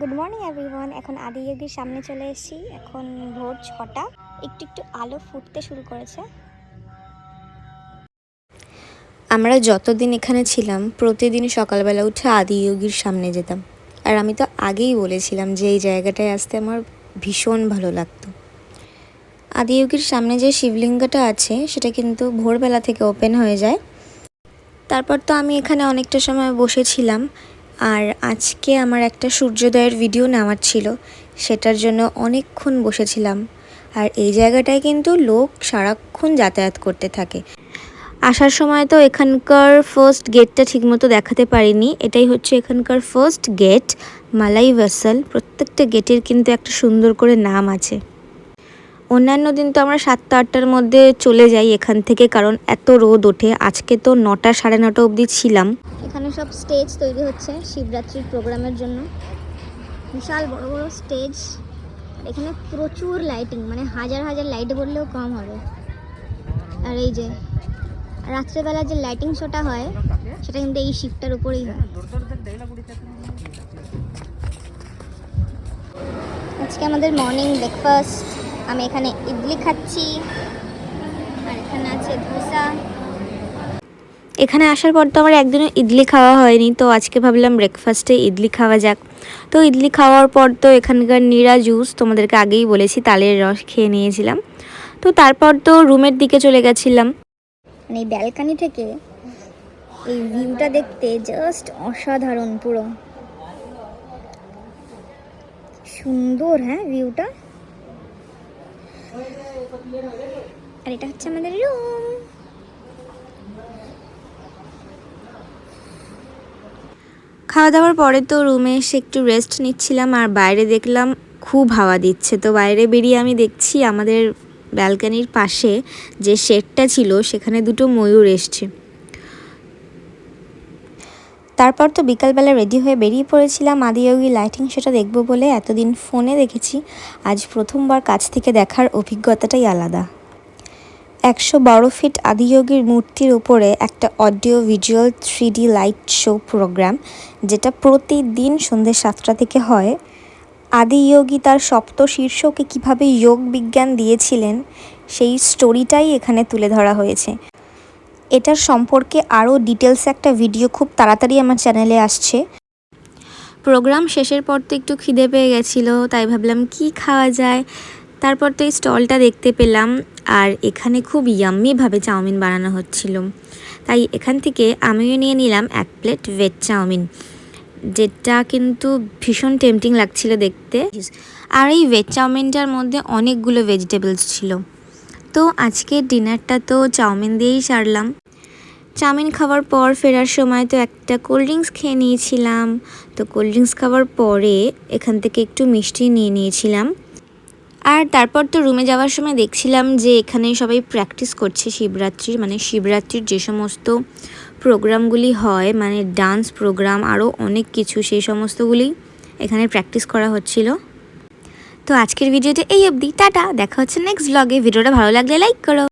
Good morning everyone এখন আদিয়োগীর সামনে চলে এসেছি। এখন ভোর ছটা। একটু একটু আলো ফুটতে শুরু করেছে। আমরা যতদিন এখানে ছিলাম প্রতিদিন সকালবেলা উঠে আদিয়োগীর সামনে যেতাম। আর আমি তো আগেই বলেছিলাম যে এই জায়গাটায় আসতে আমার ভীষণ ভালো লাগতো। আদিয়োগীর সামনে যে শিবলিঙ্গটা আছে, সেটা কিন্তু ভোরবেলা থেকে ওপেন হয়ে যায়। তারপর তো আমি এখানে অনেকটা সময় বসেছিলাম। আর আজকে আমার একটা সূর্যোদয়ের ভিডিও নেওয়ার ছিল, সেটার জন্য অনেকক্ষণ বসেছিলাম। আর এই জায়গাটায় কিন্তু লোক সারাক্ষণ যাতায়াত করতে থাকে। আসার সময় তো এখানকার ফার্স্ট গেটটা ঠিকমতো দেখাতে পারিনি, এটাই হচ্ছে এখানকার ফার্স্ট গেট মালাই ভেসেল প্রত্যেকটা গেটের কিন্তু একটা সুন্দর করে নাম আছে। অন্যান্য দিন তো আমরা সাতটা, আটটার মধ্যে চলে যাই এখান থেকে, কারণ এত রোদ ওঠে। আজকে তো নটা, সাড়ে নটা অবধি ছিলাম। এখানে সব স্টেজ তৈরি হচ্ছে শিবরাত্রির প্রোগ্রামের জন্য। বিশাল বড় বড় স্টেজ। এখানে প্রচুর লাইটিং মানে হাজার হাজার লাইট বললেও কম হবে। আর এই যে, রাত্রেবেলা যে লাইটিং শোটা হয়, সেটা কিন্তু এই শিপটার উপরেই হয়। আজকে আমাদের মর্নিং ব্রেকফাস্ট। আমি এখানে ইডলি খাচ্ছি। আর এখানে আছে ধোসা। এখানে আসার পর তো আমার একদিনও ইডলি খাওয়া হয়নি তো আজকে ভাবলাম ব্রেকফাস্টে ইডলি খাওয়া যাক। তো ইডলি খাওয়ার পর তো এখানকার নিরা জুস তোমাদেরকে আগেই বলেছি তালের রস খেয়ে নিয়েছিলাম। তো তারপর তো রুমের দিকে চলে গেছিলাম। মানে এই ব্যালকানি থেকে এই ভিউটা দেখতে জাস্ট অসাধারণ পুরো। সুন্দর হ্যাঁ ভিউটা আর এটা হচ্ছে আমাদের রুম খাওয়া দাওয়ার পরে তো রুমে এসে একটু রেস্ট নিচ্ছিলাম, আর বাইরে দেখলাম খুব হাওয়া দিচ্ছে। তো বাইরে বেরিয়ে আমি দেখছি আমাদের ব্যালকানির পাশে যে শেডটা ছিল, সেখানে দুটো ময়ূর এসছে। তারপর তো বিকালবেলা রেডি হয়ে বেরিয়ে পড়েছিলাম। আদিয়োগী লাইটিং সেটা দেখব বলে এতদিন ফোনে দেখেছি। আজ প্রথমবার কাছ থেকে দেখার অভিজ্ঞতাটাই আলাদা। একশো বারো ফিট আদিযোগীর মূর্তির উপরে একটা audio visual three D light show program যেটা প্রতিদিন সন্ধ্যে সাতটা থেকে হয়। আদিযোগী তার সপ্ত শীর্ষকে কীভাবে যোগ বিজ্ঞান দিয়েছিলেন, সেই স্টোরিটাই এখানে তুলে ধরা হয়েছে। এটার সম্পর্কে আরও ডিটেলস একটা ভিডিও খুব তাড়াতাড়ি আমার চ্যানেলে আসছে। প্রোগ্রাম শেষের পর তো একটু খিদে পেয়ে গেছিল, তাই ভাবলাম কি খাওয়া যায়? তারপর তো এই স্টলটা দেখতে পেলাম, আর এখানে খুব ইয়াম্মিভাবে চাউমিন বানানো হচ্ছিল। তাই এখান থেকে আমিও নিয়ে নিলাম এক প্লেট ভেজ চাউমিন, যেটা কিন্তু ভীষণ টেম্পটিং লাগছিল দেখতে। আর এই ভেজ চাউমিনটার মধ্যে অনেকগুলো ভেজিটেবলস ছিল। তো আজকের ডিনারটা তো চাউমিন দিয়েই সারলাম। চাউমিন খাওয়ার পর ফেরার সময় তো একটা কোল্ড ড্রিঙ্কস খেয়ে নিয়েছিলাম। তো কোল্ড ড্রিঙ্কস খাওয়ার পরে এখান থেকে একটু মিষ্টি নিয়ে নিয়েছিলাম। আর তারপর তো রুমে যাওয়ার সময় দেখছিলাম যে এখানে সবাই প্র্যাকটিস করছে শিবরাত্রির মানে শিবরাত্রির যে সমস্ত প্রোগ্রামগুলি হয় মানে ডান্স প্রোগ্রাম আরও অনেক কিছু সেই সমস্তগুলি এখানে প্র্যাকটিস করা হচ্ছিল। তো আজকের ভিডিওটা এই অবধি, টাটা। দেখা হচ্ছে নেক্সট ব্লগে ভিডিওটা ভালো লাগলে লাইক করো।